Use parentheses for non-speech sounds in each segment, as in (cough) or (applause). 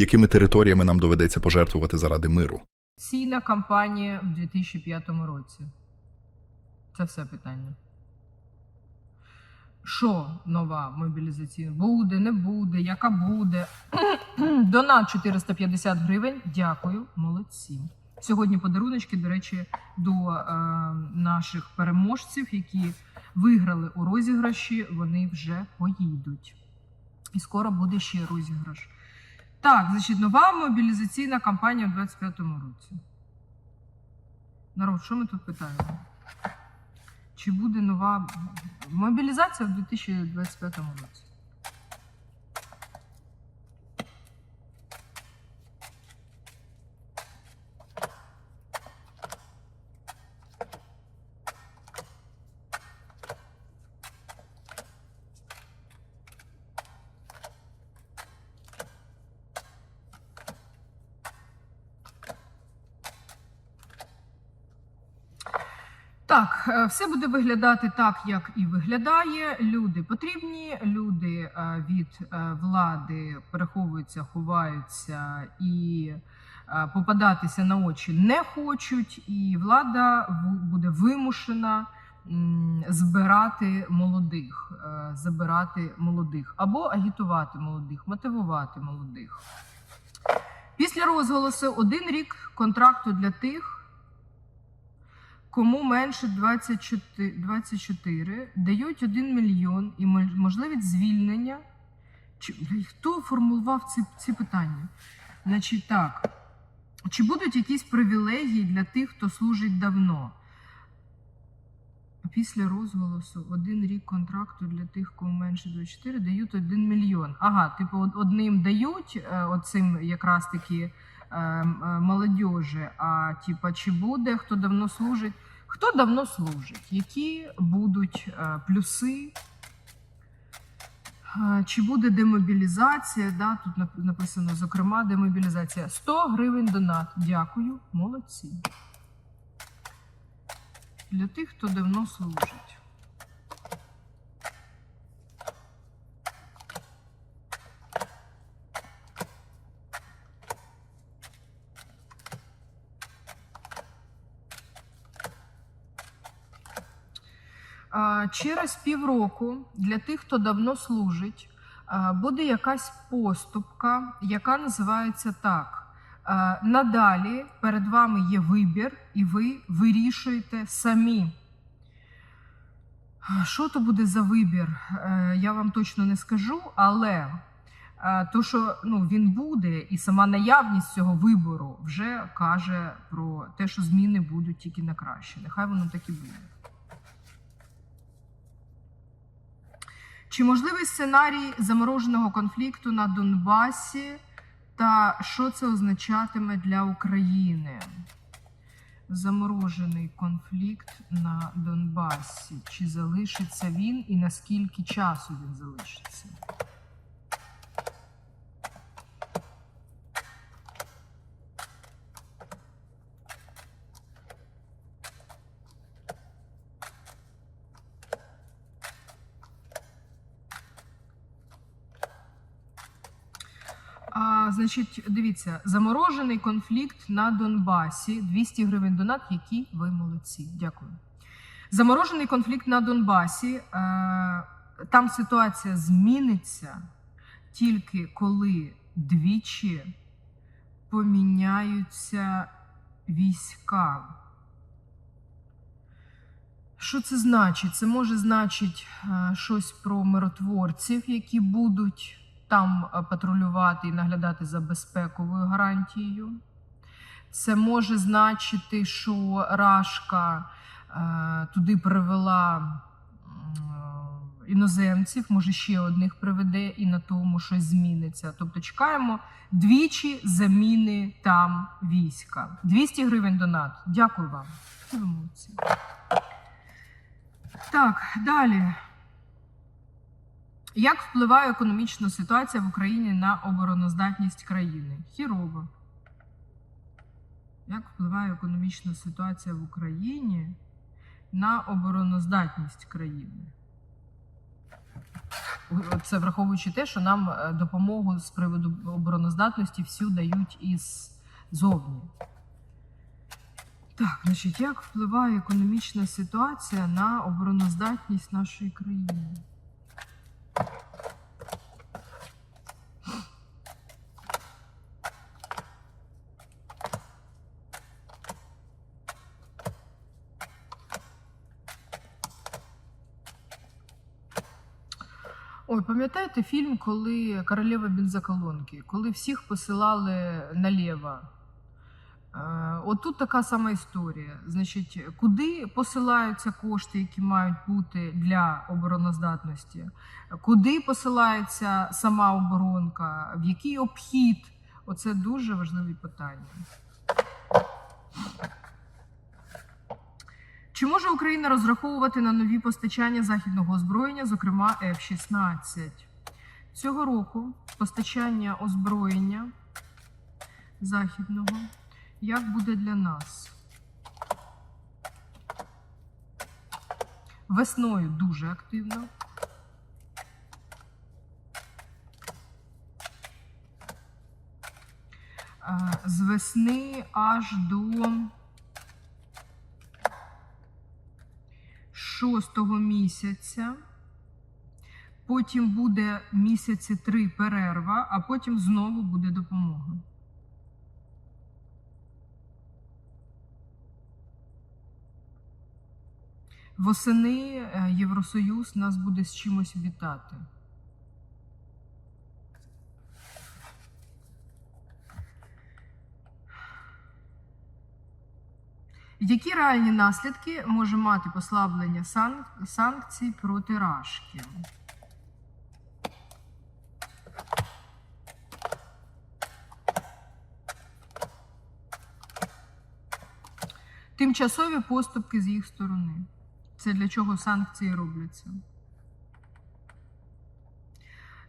Якими територіями нам доведеться пожертвувати заради миру? Ційна кампанія в 2005 році. Це все питання. Що нова мобілізаційна? Буде, не буде, яка буде? (clears throat) Донат 450 гривень. Дякую, молодці. Сьогодні подаруночки, до речі, до е, наших переможців, які виграли у розіграші, вони вже поїдуть. І скоро буде ще розіграш. Так, значить, нова мобілізаційна кампанія у 25-му році. Народ, що ми тут питаємо? Чи буде нова мобілізація в 2025 році? Так, е, все буде виглядати так, як і виглядає. Люди потрібні, люди е, від е, влади переховуються, ховаються і попадатися на очі не хочуть, і влада буде вимушена збирати молодих, забирати молодих або агітувати молодих, мотивувати молодих. Місля розголосу один рік контракту для тих. Кому менше 24, 24 дають 1 мільйон і можливість звільнення. Чи, хто формулював ці, ці питання? Значить так. Чи будуть якісь привілегії для тих, хто служить давно? Після розголосу один рік контракту для тих, кому менше 24, дають 1 мільйон. Ага, типу, одним дають е, оцим якраз таки е, е, молодіжі, а типа, чи буде хто давно служить? Хто давно служить? Які будуть е, плюси? Е, Чи буде демобілізація? Да, тут написано, зокрема, демобілізація. 100 гривень донат. Дякую, молодці. Для тих, хто давно служить. А, Через півроку для тих, хто давно служить, буде якась поступка, яка називається так. Надалі перед вами є вибір, і ви вирішуєте самі. Що то буде за вибір? Е, Я вам точно не скажу, але е, то, що ну, він буде, і сама наявність цього вибору вже каже про те, що зміни будуть тільки на краще. Нехай воно так і буде. Чи можливий сценарій замороженого конфлікту на Донбасі та що це означатиме для України? Заморожений конфлікт на Донбасі. Чи залишиться він і наскільки часу він залишиться? А, значить, дивіться, заморожений конфлікт на Донбасі. 200 гривень донат, які ви молодці. Дякую. Заморожений конфлікт на Донбасі. Е, там ситуація зміниться тільки коли двічі поміняються війська. Що це значить? Це може значить е, щось про миротворців, які будуть там е, патрулювати і наглядати за безпековою гарантією. Це може значити, що Рашка е, туди привела м, іноземців, може ще одних приведе, і на тому щось зміниться. Тобто чекаємо двічі заміни там війська. 200 гривень донат. Дякую вам. Так, далі. Як впливає економічна ситуація в Україні на обороноздатність країни? Хірово. Як впливає економічна ситуація в Україні на обороноздатність країни? Це враховуючи те, що нам е, допомогу з приводу обороноздатності всю дають із зовні. Так, значить, як впливає економічна ситуація на обороноздатність нашої країни? Ой, пам'ятаєте фільм, коли королева бензоколонки, коли всіх посилали наліво? Е, От тут така сама історія. Значить, куди посилаються кошти, які мають бути для обороноздатності? Куди посилається сама оборонка? В який обхід? Оце дуже важливі питання. Чи може Україна розраховувати на нові постачання західного озброєння, зокрема F-16? Цього року постачання озброєння західного як буде для нас? Весною дуже активно. Е, З весни аж до шостого місяця. Потім буде місяці три перерва, а потім знову буде допомога. Восени е, Євросоюз нас буде з чимось вітати. Які реальні наслідки може мати послаблення сан- санкцій проти Рашки? Тимчасові поступки з їх сторони. Це для чого санкції робляться?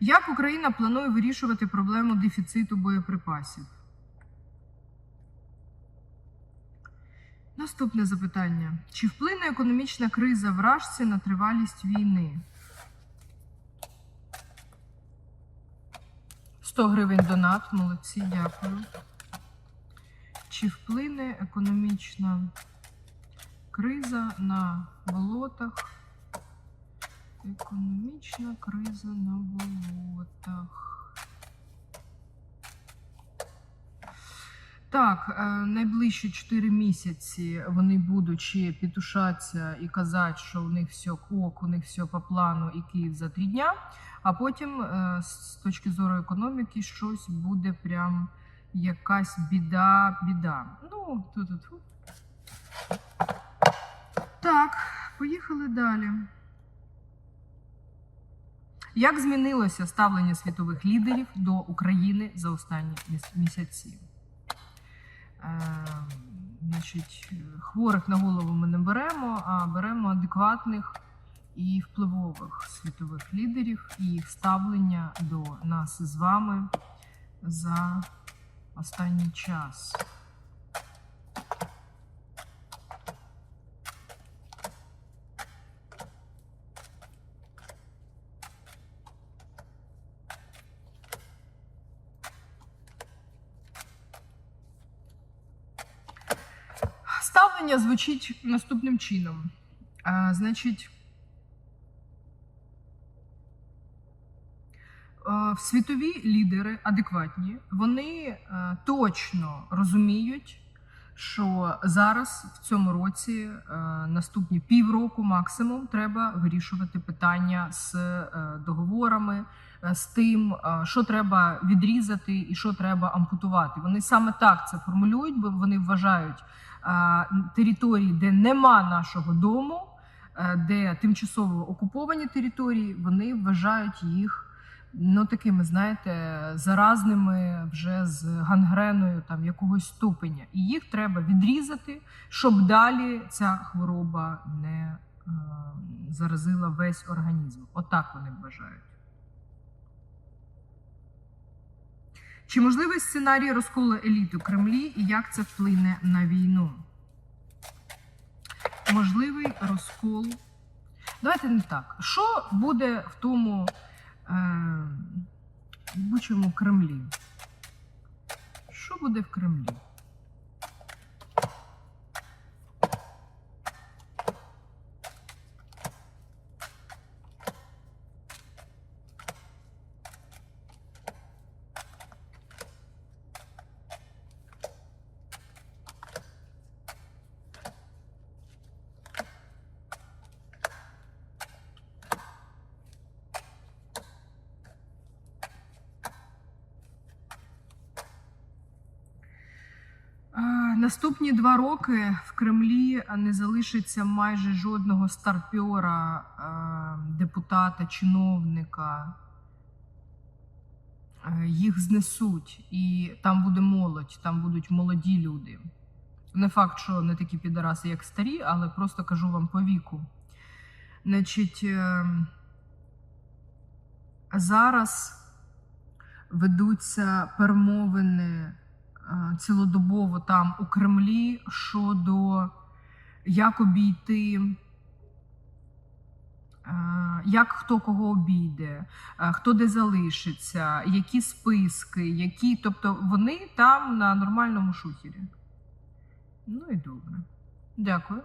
Як Україна планує вирішувати проблему дефіциту боєприпасів? Наступне запитання: чи вплине економічна криза в Рашці на тривалість війни? 100 гривень донат, молодці, дякую. Чи вплине економічна криза на болотах? Економічна криза на болотах. Так, е, найближчі 4 місяці вони будуть ще пітушатися і казати, що у них все ок, у них все по плану і Київ за три дня. А потім, е, з точки зору економіки, щось буде прям якась біда, біда. Ну, тут. Так, поїхали далі. Як змінилося ставлення світових лідерів до України за останні місяці? Е, значить, хворих на голову ми не беремо, а беремо адекватних і впливових світових лідерів і їх ставлення до нас з вами за останній час. Ставлення звучить наступним чином. А, значить, е, світові лідери адекватні, вони е, точно розуміють, що зараз в цьому році, е, наступні півроку максимум, треба вирішувати питання з договорами, з тим, е, що треба відрізати і що треба ампутувати. Вони саме так це формулюють, бо вони вважають е, території, де нема нашого дому, е, де тимчасово окуповані території, вони вважають їх ну такими, знаєте, заразними вже з гангреною там якогось ступеня. І їх треба відрізати, щоб далі ця хвороба не е, заразила весь організм. Отак вони вважають. Чи можливий сценарій розколу еліт у Кремлі і як це вплине на війну? Можливий розкол. Давайте не так. Що буде в тому е, бучому Кремлі. Що буде в Кремлі? Е, Наступні два роки в Кремлі не залишиться майже жодного старпьора, е, депутата, чиновника. Е, Їх знесуть, і там буде молодь, там будуть молоді люди. Не факт, що не такі підараси, як старі, але просто кажу вам по віку. Значить, е, зараз ведуться перемовини цілодобово там у Кремлі щодо як обійти, е, як хто кого обійде, е, хто де залишиться, які списки, які. Тобто вони там на нормальному шухері. Ну і добре. Дякую.